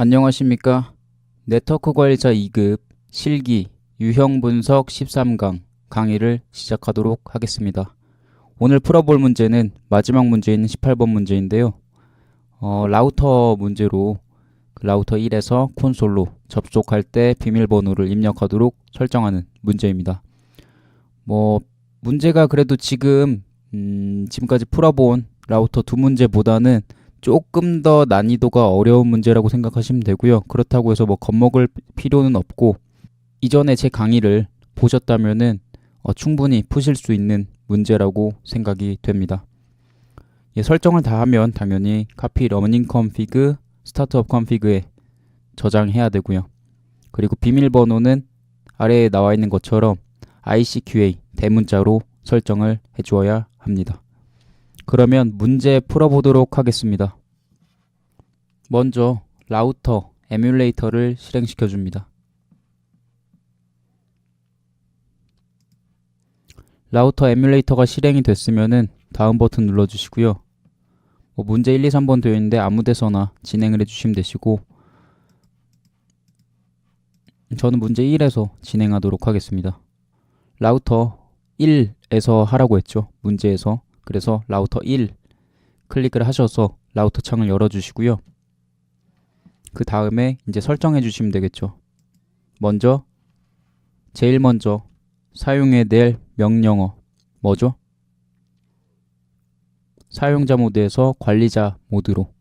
안녕하십니까. 네트워크 관리자 2급 실기 유형 분석 13강 강의를 시작하도록 하겠습니다. 오늘 풀어볼 문제는 마지막 문제인 18번 문제인데요. 어, 라우터 문제로 그 라우터 1에서 콘솔로 접속할 때 비밀번호를 입력하도록 설정하는 문제입니다. 뭐 문제가 그래도 지금 음, 지금까지 풀어본 라우터 두 문제보다는 조금 더 난이도가 어려운 문제라고 생각하시면 되고요. 그렇다고 해서 뭐 겁먹을 필요는 없고 이전에 제 강의를 보셨다면은 어, 충분히 푸실 수 있는 문제라고 생각이 됩니다. 예, 설정을 다 하면 당연히 카피 러닝 컨피그 스타트업 컨피그에 저장해야 되고요. 그리고 비밀번호는 아래에 나와 있는 것처럼 ICQA 대문자로 설정을 해주어야 합니다. 그러면 문제 풀어보도록 하겠습니다. 먼저 라우터 에뮬레이터를 실행시켜 줍니다. 라우터 에뮬레이터가 실행이 됐으면은 다음 버튼 눌러 주시고요. 뭐 문제 1, 2, 3번 되어 있는데 아무 데서나 진행을 해 주시면 되시고 저는 문제 1에서 진행하도록 하겠습니다. 라우터 1에서 하라고 했죠. 문제에서. 그래서 라우터 1 클릭을 하셔서 라우터 창을 열어 주시고요. 그 다음에 이제 설정해 주시면 되겠죠. 먼저 제일 먼저 사용해야 될 명령어 뭐죠? 사용자 모드에서 관리자 모드로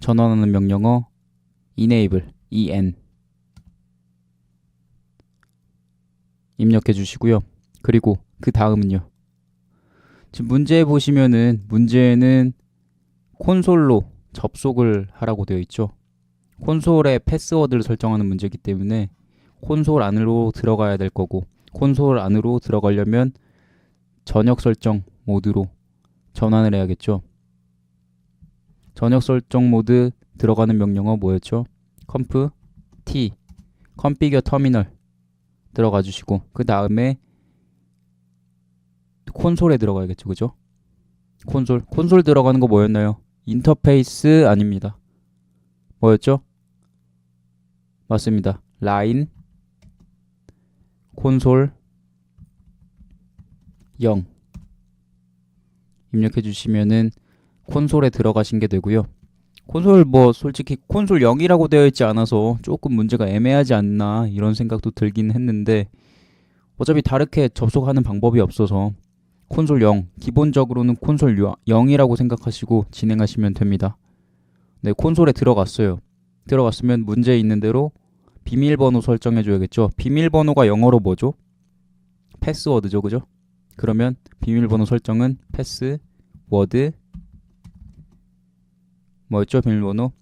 전환하는 명령어 enable en 입력해 주시고요. 그리고 그 다음은요. 지금 문제 보시면은 문제는 콘솔로 접속을 하라고 되어 있죠. 콘솔의 패스워드를 설정하는 문제이기 때문에 콘솔 안으로 들어가야 될 거고 콘솔 안으로 들어가려면 전역 설정 모드로 전환을 해야겠죠. 전역 설정 모드 들어가는 명령어 뭐였죠? 컴프 t configure 터미널 들어가 주시고 그 다음에 콘솔에 들어가야겠죠. 그죠? 콘솔. 콘솔 들어가는 거 뭐였나요? 인터페이스 아닙니다. 뭐였죠? 맞습니다. 라인 콘솔 0 입력해 주시면은 콘솔에 들어가신 게 되고요. 콘솔 뭐 솔직히 콘솔 0이라고 되어 있지 않아서 조금 문제가 애매하지 않나 이런 생각도 들긴 했는데 어차피 다르게 접속하는 방법이 없어서 콘솔 0 기본적으로는 콘솔 0이라고 생각하시고 진행하시면 됩니다. 네, 콘솔에 들어갔어요. 들어갔으면 문제 있는 대로 비밀번호 설정해 줘야겠죠. 비밀번호가 영어로 뭐죠? 패스워드죠, 그죠? 그러면 비밀번호 설정은 패스워드 뭐였죠? 비밀번호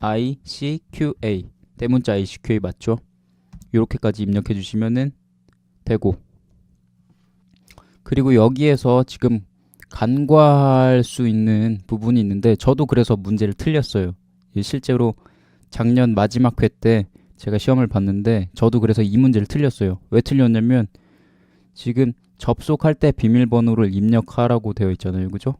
ICQA 대문자 ICQA 맞죠? 이렇게까지 입력해 주시면은 되고 그리고 여기에서 지금 간과할 수 있는 부분이 있는데 저도 그래서 문제를 틀렸어요. 실제로 작년 마지막 회 때 제가 시험을 봤는데 저도 그래서 이 문제를 틀렸어요. 왜 틀렸냐면 지금 접속할 때 비밀번호를 입력하라고 되어 있잖아요. 그죠?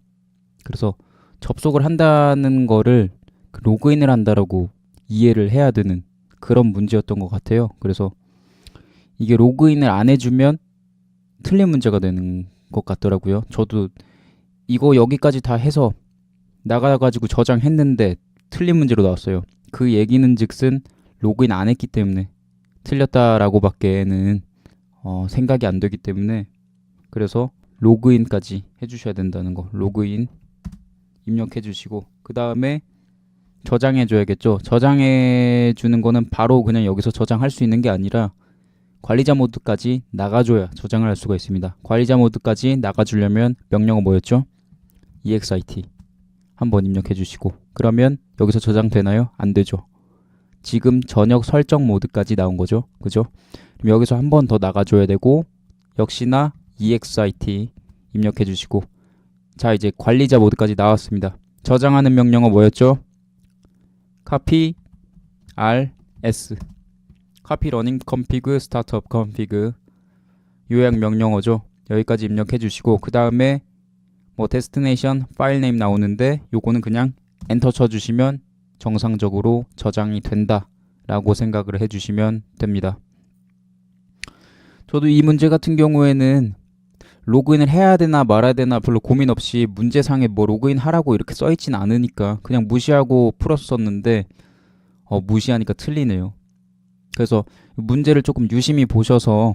그래서 접속을 한다는 거를 그 로그인을 한다라고 이해를 해야 되는 그런 문제였던 것 같아요. 그래서 이게 로그인을 안 해주면 틀린 문제가 되는 것 같더라고요. 저도 이거 여기까지 다 해서 나가가지고 저장했는데 틀린 문제로 나왔어요. 그 얘기는 즉슨 로그인 안 했기 때문에 틀렸다라고밖에는 어, 생각이 안 되기 때문에 그래서 로그인까지 해주셔야 된다는 거. 로그인 입력해 주시고 그 다음에 저장해 줘야겠죠. 저장해 주는 거는 바로 그냥 여기서 저장할 수 있는 게 아니라 관리자 모드까지 나가줘야 저장을 할 수가 있습니다. 관리자 모드까지 나가주려면 명령어 뭐였죠? exit 한번 입력해 주시고 그러면 여기서 저장되나요? 안 되죠. 지금 전역 설정 모드까지 나온 거죠. 그죠? 그럼 여기서 한 번 더 나가줘야 되고 역시나 exit 입력해 주시고 자 이제 관리자 모드까지 나왔습니다. 저장하는 명령어 뭐였죠? copy rs copy running config startup config 요약 명령어죠. 여기까지 입력해 주시고 그 다음에 뭐 destination 파일 네임 나오는데 요거는 그냥 엔터 쳐 주시면 정상적으로 저장이 된다 라고 생각을 해 주시면 됩니다. 저도 이 문제 같은 경우에는 로그인을 해야 되나 말아야 되나 별로 고민 없이 문제상에 뭐 로그인 하라고 이렇게 써있진 않으니까 그냥 무시하고 풀었었는데 어, 무시하니까 틀리네요. 그래서 문제를 조금 유심히 보셔서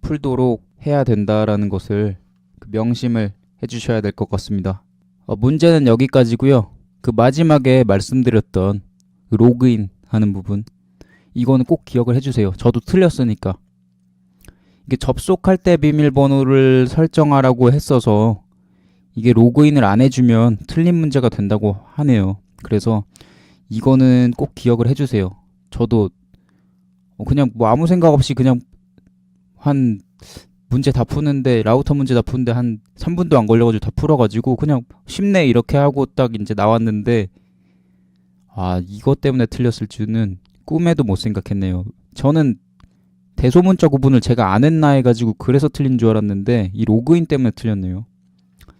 풀도록 해야 된다라는 것을 그 명심을 해주셔야 될 것 같습니다. 어, 문제는 여기까지고요. 그 마지막에 말씀드렸던 그 로그인 하는 부분 이거는 꼭 기억을 해주세요. 저도 틀렸으니까. 이게 접속할 때 비밀번호를 설정하라고 했어서 이게 로그인을 안 해주면 틀린 문제가 된다고 하네요. 그래서 이거는 꼭 기억을 해주세요. 저도 어, 그냥 뭐 아무 생각 없이 그냥 한 문제 다 푸는데 라우터 문제 다 푸는데 한 3분도 안 걸려가지고 다 풀어가지고 그냥 쉽네 이렇게 하고 딱 이제 나왔는데 아 이것 때문에 틀렸을 줄은 꿈에도 못 생각했네요. 저는 대소문자 구분을 제가 안 했나 해가지고 그래서 틀린 줄 알았는데 이 로그인 때문에 틀렸네요.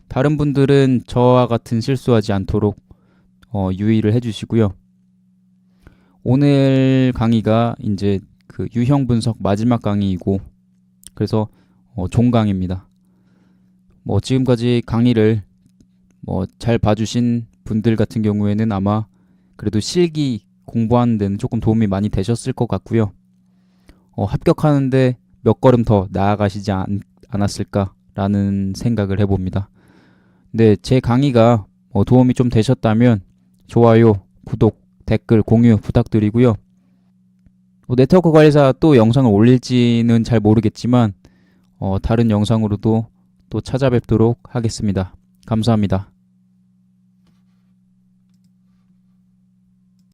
다른 분들은 저와 같은 실수하지 않도록 어, 유의를 해주시고요. 오늘 강의가 이제 그 유형 분석 마지막 강의이고 그래서 어, 종강입니다. 뭐 지금까지 강의를 뭐 잘 봐주신 분들 같은 경우에는 아마 그래도 실기 공부하는 데는 조금 도움이 많이 되셨을 것 같고요. 어, 합격하는데 몇 걸음 더 나아가시지 않, 않았을까라는 생각을 해봅니다. 네, 제 강의가 어, 도움이 좀 되셨다면 좋아요, 구독, 댓글, 공유 부탁드리고요. 뭐 네트워크 관리사 또 영상을 올릴지는 잘 모르겠지만 어, 다른 영상으로도 또 찾아뵙도록 하겠습니다. 감사합니다.